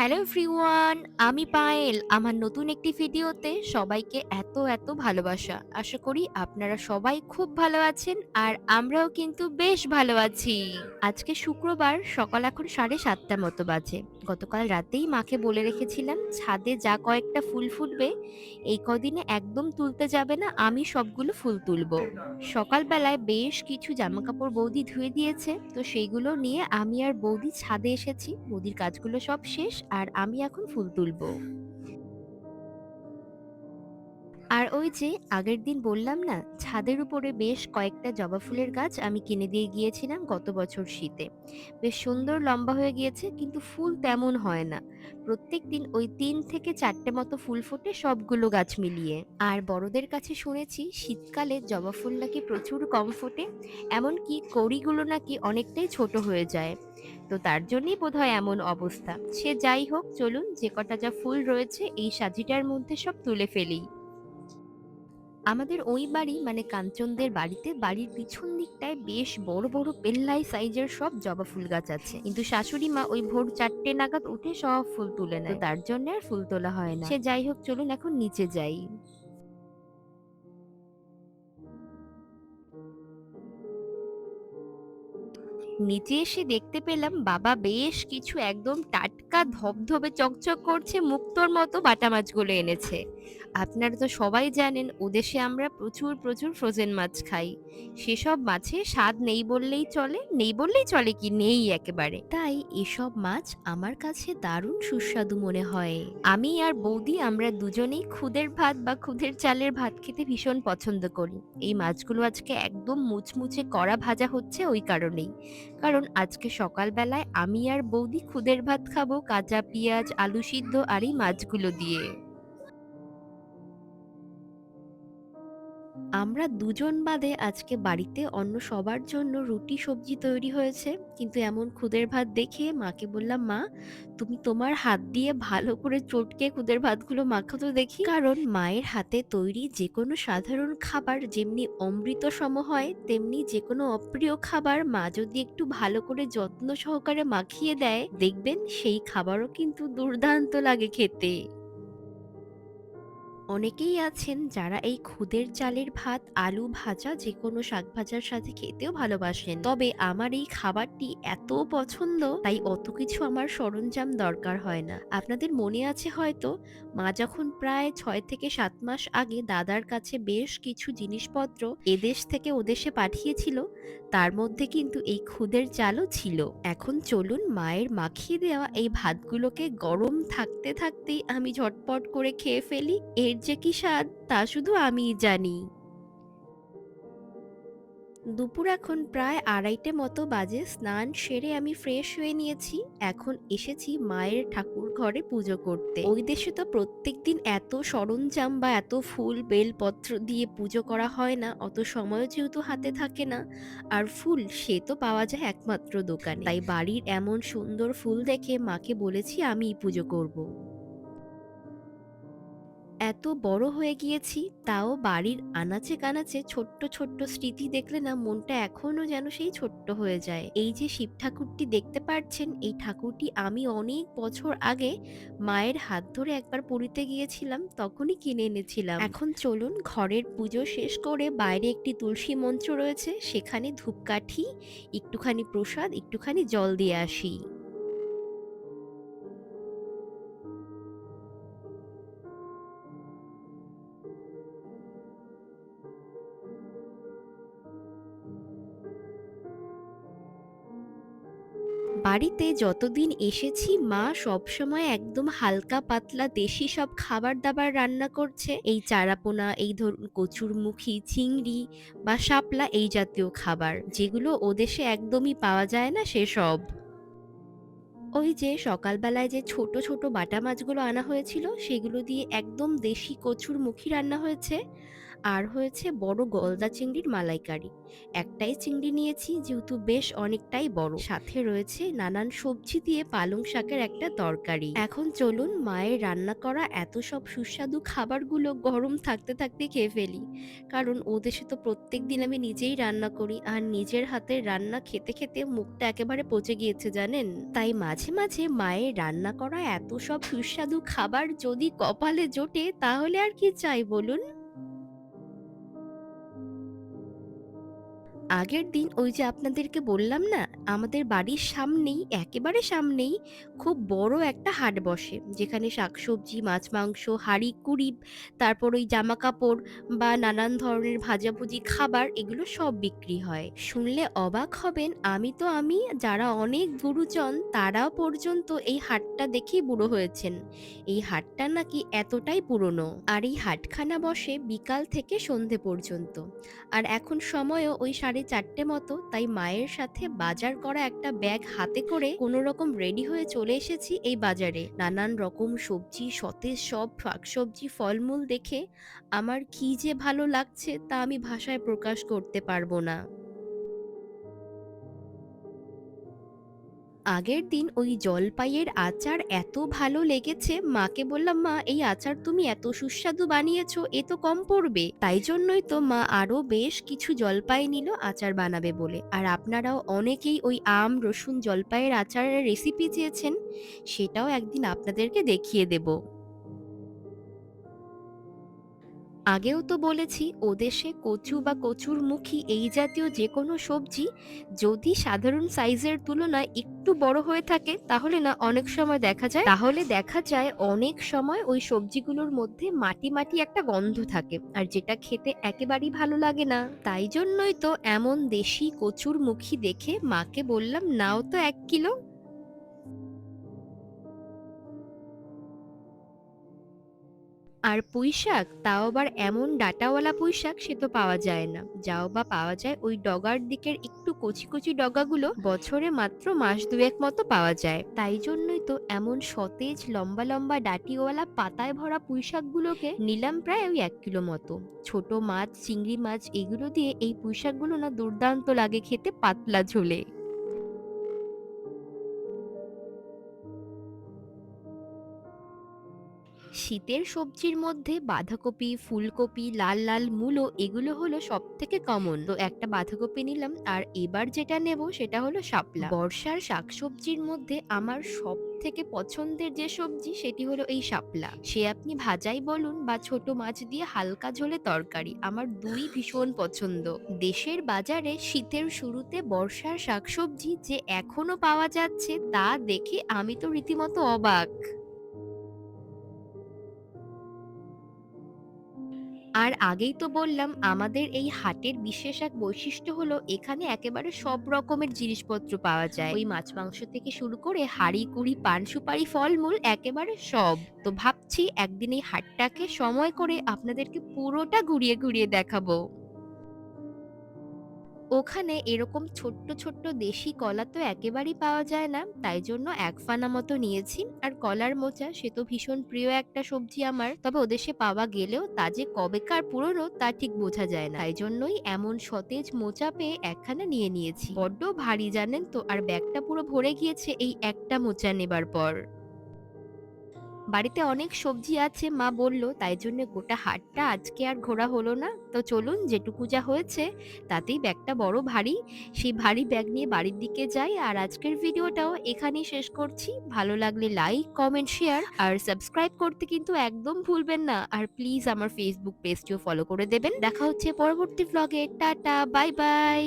Hello everyone, আমি পায়েল। আমার নতুন একটি ভিডিওতে সবাইকে এত এত ভালোবাসা। আশা করি আপনারা সবাই খুব ভালো আছেন আর আমরাও কিন্তু বেশ ভালো আছি। আজকে শুক্রবার, সকাল এখন সাড়ে সাতটা মতো বাজে। গতকাল রাতেই মাকে বলে রেখেছিলাম, ছাদে যা কয়েকটা ফুল ফুটবে, এই কদিনে একদম তুলতে যাবে না, আমি সবগুলো ফুল তুলবো। সকালবেলায় বেশ কিছু জামাকাপড় বৌদি ধুয়ে দিয়েছে, তো সেইগুলো নিয়ে আমি আর বৌদি ছাদে এসেছি। বৌদির কাজগুলো সব শেষ আর আমি এখন ফুল তুলবো। আর ওই যে আগের দিন বললাম না, ছাদের উপরে বেশ কয়েকটা জবা ফুলের গাছ আমি কিনে দিয়ে গিয়েছিলাম গত বছর শীতে। বেশ সুন্দর লম্বা হয়ে গিয়েছে, কিন্তু ফুল তেমন হয় না। প্রত্যেক দিন ওই তিন থেকে চারটে মতো ফুল ফোটে সবগুলো গাছ মিলিয়ে। আর বড়দের কাছে শুনেছি, শীতকালে জবা ফুল নাকি প্রচুর কম ফোটে, এমনকি কড়িগুলো নাকি অনেকটাই ছোট হয়ে যায়। তো তার জন্যই বোধহয় এমন অবস্থা। সে যাই হোক, চলুন যে কটা যা ফুল রয়েছে, এই সাজিটার মধ্যে সব তুলে ফেলি। আমাদের ওই বাড়ি মানে কাঞ্চনদের বাড়িতে, বাড়ির পিছন দিকটায় বেশ বড় বড় পেল্লাই সাইজের সব জবা ফুল গাছ আছে। কিন্তু শাশুড়ি মা ওই ভোর চারটে নাগাদ উঠে সব ফুল তুলে নেয়। তার জন্য আর ফুল তোলা হয় না। সে যাই হোক, চলুন এখন নিচে যাই। নিচে এসে দেখতে পেলাম বাবা বেশ কিছু একদম টাটকা ধবধবে চকচক করছে মুক্তোর মতো বাটা মাছগুলো এনেছে। আপনারা তো সবাই জানেন ওদেশে আমরা প্রচুর প্রচুর ফ্রোজেন মাছ খাই। সেসব মাছে স্বাদ নেই বললেই চলে, নেই বললেই চলে কি নেই একেবারে। তাই এসব মাছ আমার কাছে দারুণ সুস্বাদু মনে হয়। আমি আর বৌদি আমরা দুজনেই খুদের ভাত বা খুদের চালের ভাত খেতে ভীষণ পছন্দ করি। এই মাছগুলো আজকে একদম মুচমুচে কড়া ভাজা হচ্ছে ওই কারণেই। কারণ আজকে সকালবেলায় আমি আর বৌদি খুদের ভাত খাব কাঁচা পেঁয়াজ, আলু সিদ্ধ আর এই মাছগুলো দিয়ে। আমরা দুজন বাদে আজকে বাড়িতে অন্য সবার জন্য রুটি, সবজি তৈরি হয়েছে। কিন্তু এমন খুদের ভাত দেখে মাকে বললাম, মা, তুমি তোমার হাত দিয়ে ভালো করে চটকে খুদের ভাতগুলো মাখো তো দেখি। কারণ মায়ের হাতে তৈরি যে কোনো সাধারণ খাবার, যেমনি অমৃত সম হয়, তেমনি যে কোনো অপ্রিয় খাবার মা যদি একটু ভালো করে যত্ন সহকারে মাখিয়ে দেয়, দেখবেন সেই খাবারও কিন্তু দুর্দান্ত লাগে খেতে। অনেকেই আছেন যারা এই খুদের চালের ভাত, আলু ভাজা যে কোনো শাক ভাজার সাথে খেতেও ভালোবাসেন। তবে আমার এই খাবারটি এত পছন্দ, তাই অত কিছু আমার সরঞ্জাম দরকার হয় না। আপনাদের মনে আছে হয়তো, মা যখন প্রায় ছয় থেকে সাত মাস আগে দাদার কাছে বেশ কিছু জিনিসপত্র এদেশ থেকে ওদেশে পাঠিয়েছিল তার মধ্যে কিন্তু এই খুদের চালও ছিল। এখন চলুন মায়ের মাখিয়ে দেওয়া এই ভাতগুলোকে গরম থাকতে থাকতেই আমি ঝটপট করে খেয়ে ফেলি। এর যে কি স্বাদ তা শুধু আমিই জানি। দুপুর এখন প্রায় আড়াইটে মতো বাজে, স্নান সেরে আমি ফ্রেশ হয়ে নিয়েছি। এখন এসেছি মায়ের ঠাকুর ঘরে পুজো করতে। ওই দেশে তো প্রত্যেক দিন এত সরঞ্জাম বা এত ফুল, বেলপত্র দিয়ে পুজো করা হয় না। অত সময়ও যেহেতু হাতে থাকে না। আর ফুল, সে তো পাওয়া যায় একমাত্র দোকানে। তাই বাড়ির এমন সুন্দর ফুল দেখে মাকে বলেছি আমিই পুজো করব। এত বড় হয়ে গিয়েছি, তাও বাড়ির আনাচে কানাচে ছোট্ট ছোট্ট স্মৃতি দেখলে না মনটা এখনও যেন সেই ছোট্ট হয়ে যায়। এই যে শিব ঠাকুরটি দেখতে পাচ্ছেন এই ঠাকুরটি আমি অনেক বছর আগে মায়ের হাত ধরে একবার পুরীতে গিয়েছিলাম, তখনই কিনে এনেছিলাম। এখন চলুন ঘরের পুজো শেষ করে বাইরে একটি তুলসী মঞ্চ রয়েছে, সেখানে ধূপকাঠি, একটুখানি প্রসাদ, একটুখানি জল দিয়ে আসি। বাড়িতে যতদিন এসেছি, মা সবসময় একদম হালকা পাতলা দেশি সব খাবার দাবার রান্না করছে। এই চারাপোনা, এই ধরুন কচুরমুখী চিংড়ি বা শাপলা এই জাতীয় খাবার, যেগুলো ওদেশে একদমই পাওয়া যায় না সেসব। ওই যে সকালবেলায় যে ছোট ছোট বাটা মাছগুলো আনা হয়েছিল, সেগুলো দিয়ে একদম দেশি কচুর মুখী রান্না হয়েছে। আর হয়েছে বড় গলদা চিংড়ির মালাইকারি। একটাই চিংড়ি নিয়েছি, যেহেতু বেশ অনেকটাই বড়। সাথে রয়েছে নানান সবজি দিয়ে পালং শাকের একটা তরকারি। এখন চলুন মায়ের রান্না করা এত সব সুস্বাদু খাবারগুলো গরম থাকতে থাকতে খেয়ে ফেলি। কারণ ও দেশে তো প্রত্যেক দিন আমি নিজেই রান্না করি, আর নিজের হাতের রান্না খেতে খেতে মুখটা একেবারে পচে গিয়েছে, জানেন? তাই মাঝে মাঝে মায়ের রান্না করা এত সব সুস্বাদু খাবার যদি কপালে জোটে, তাহলে আর কি চাই বলুন? আগের দিন ওই যে আপনাদেরকে বললাম না, আমাদের বাড়ির সামনেই, একেবারে সামনেই খুব বড় একটা হাট বসে। যেখানে শাকসবজি, মাছ মাংস, হাঁড়ি, কুড়ি, তারপর ওই জামা কাপড় বা নানান ধরনের ভাজাভুজি খাবার, এগুলো সব বিক্রি হয়। শুনলে অবাক হবেন, আমি তো আমি, যারা অনেক গুরুজন, তারাও পর্যন্ত এই হাটটা দেখেই বুড়ো হয়েছেন। এই হাটটা নাকি এতটাই পুরনো। আর এই হাটখানা বসে বিকাল থেকে সন্ধে পর্যন্ত। আর এখন সময়ও ওই সাড়ে চারটে মতো তাই মায়ের সাথে বাজার করা একটা ব্যাগ হাতে করে কোনো রকম রেডি হয়ে চলে এসেছি এই বাজারে। নানান রকম সবজি, সতেজ সব শাকসবজি ফলমূল দেখে আমার কি যে ভালো লাগছে তা আমি ভাষায় প্রকাশ করতে পারব না। আগের দিন ওই জলপাইয়ের আচার এত ভালো লেগেছে, মাকে বললাম, মা, এই আচার তুমি এত সুস্বাদু বানিয়েছো, এ তো কম পড়বে। তাই জন্যই তো মা আরও বেশ কিছু জলপাই নিল আচার বানাবে বলে। আর আপনারাও অনেকেই ওই আম, রসুন জলপাইয়ের আচারের রেসিপি চেয়েছেন, সেটাও একদিন আপনাদেরকে দেখিয়ে দেবো। আগেও তো বলেছি, ওদেশে কচু বা কচুরমুখী এই জাতীয় যে কোনো সবজি যদি সাধারণ সাইজের তুলনায় একটু বড় হয়ে থাকে, তাহলে না অনেক সময় দেখা যায়। তাহলে দেখা যায় অনেক সময় ওই সবজিগুলোর মধ্যে মাটি মাটি একটা গন্ধ থাকে, আর যেটা খেতে একেবারেই ভালো লাগে না। তাই জন্যই তো এমন দেশি কচুরমুখী দেখে মাকে বললাম, নাও তো এক কিলো। আর পুঁইশাক, তাও আবার এমন ডাঁটাওয়ালা পুঁইশাক সে তো পাওয়া যায় না। যাও বা পাওয়া যায়, ওই ডগার দিকের একটু কচি কচি ডগাগুলো বছরে মাত্র মাস দুয়েক মতো পাওয়া যায়। তাই জন্যই তো এমন সতেজ, লম্বা লম্বা ডাঁটিওয়ালা পাতায় ভরা পুঁইশাকগুলোকে নিলাম প্রায় ওই এক কিলো মতো। ছোট মাছ, চিংড়ি মাছ, এগুলো দিয়ে এই পুঁইশাকগুলো না দুর্দান্ত লাগে খেতে, পাতলা ঝোলে। শীতের সবজির মধ্যে বাঁধাকপি, ফুলকপি, লাল লাল মূলো এগুলো হলো সব থেকে কমন তো একটা বাঁধাকপি নিলাম আর এবার যেটা নেব সেটা হলো শাপলা। বর্ষার শাকসবজির মধ্যে আমার সব থেকে পছন্দের যে সবজি সেটি হলো এই শাপলা। সে আপনি ভাজাই বলুন বা ছোট মাছ দিয়ে হালকা ঝোলে তরকারি, আমার দুই ভীষণ পছন্দ। দেশের বাজারে শীতের শুরুতে বর্ষার শাকসবজি যে এখনও পাওয়া যাচ্ছে তা দেখে আমি তো রীতিমতো অবাক। আর আগেই তো বললাম, আমাদের এই হাটের বিশেষ এক বৈশিষ্ট্য হলো এখানে একেবারে সব রকমের জিনিসপত্র পাওয়া যায়। ওই মাছ মাংস থেকে শুরু করে হাড়ি, কুড়ি, পান, সুপারি, ফলমূল একেবারে সব। তো ভাবছি একদিন এই হাটটাকে সময় করে আপনাদেরকে পুরোটা ঘুরিয়ে ঘুরিয়ে দেখাবো। ওখানে এরকম ছোট্ট ছোট্ট দেশি কলা তো একেবারেই পাওয়া যায় না। তাই জন্য এক ফানা মতো নিয়েছি। আর কলার মোচা, সে তো ভীষণ প্রিয় একটা সবজি আমার। তবে ওদেশে পাওয়া গেলেও তা যে কবেকার পুরনো, তা ঠিক বোঝা যায় না। তাই জন্যই এমন সতেজ মোচা পেয়ে একখানা নিয়ে নিয়েছি। বড্ড ভারী জানেন তো? আর ব্যাগটা পুরো ভরে গিয়েছে এই একটা মোচা নেবার পর। বাড়িতে অনেক সবজি আছে, মা বলল, তাই জন্য গোটা হাটটা আজকে আর ঘোরা হলো না। তো চলুন, যেটুকু যা হয়েছে, তাতেই ব্যাগটা বড় ভারী। সেই ভারী ব্যাগ নিয়ে বাড়ির দিকে যাই আর আজকের ভিডিওটাও এখানেই শেষ করছি। ভালো লাগলে লাইক, কমেন্ট, শেয়ার আর সাবস্ক্রাইব করতে কিন্তু একদম ভুলবেন না। আর প্লিজ আমার ফেসবুক পেজটিও ফলো করে দেবেন। দেখা হচ্ছে পরবর্তী ভ্লগে টাটা, বাই বাই।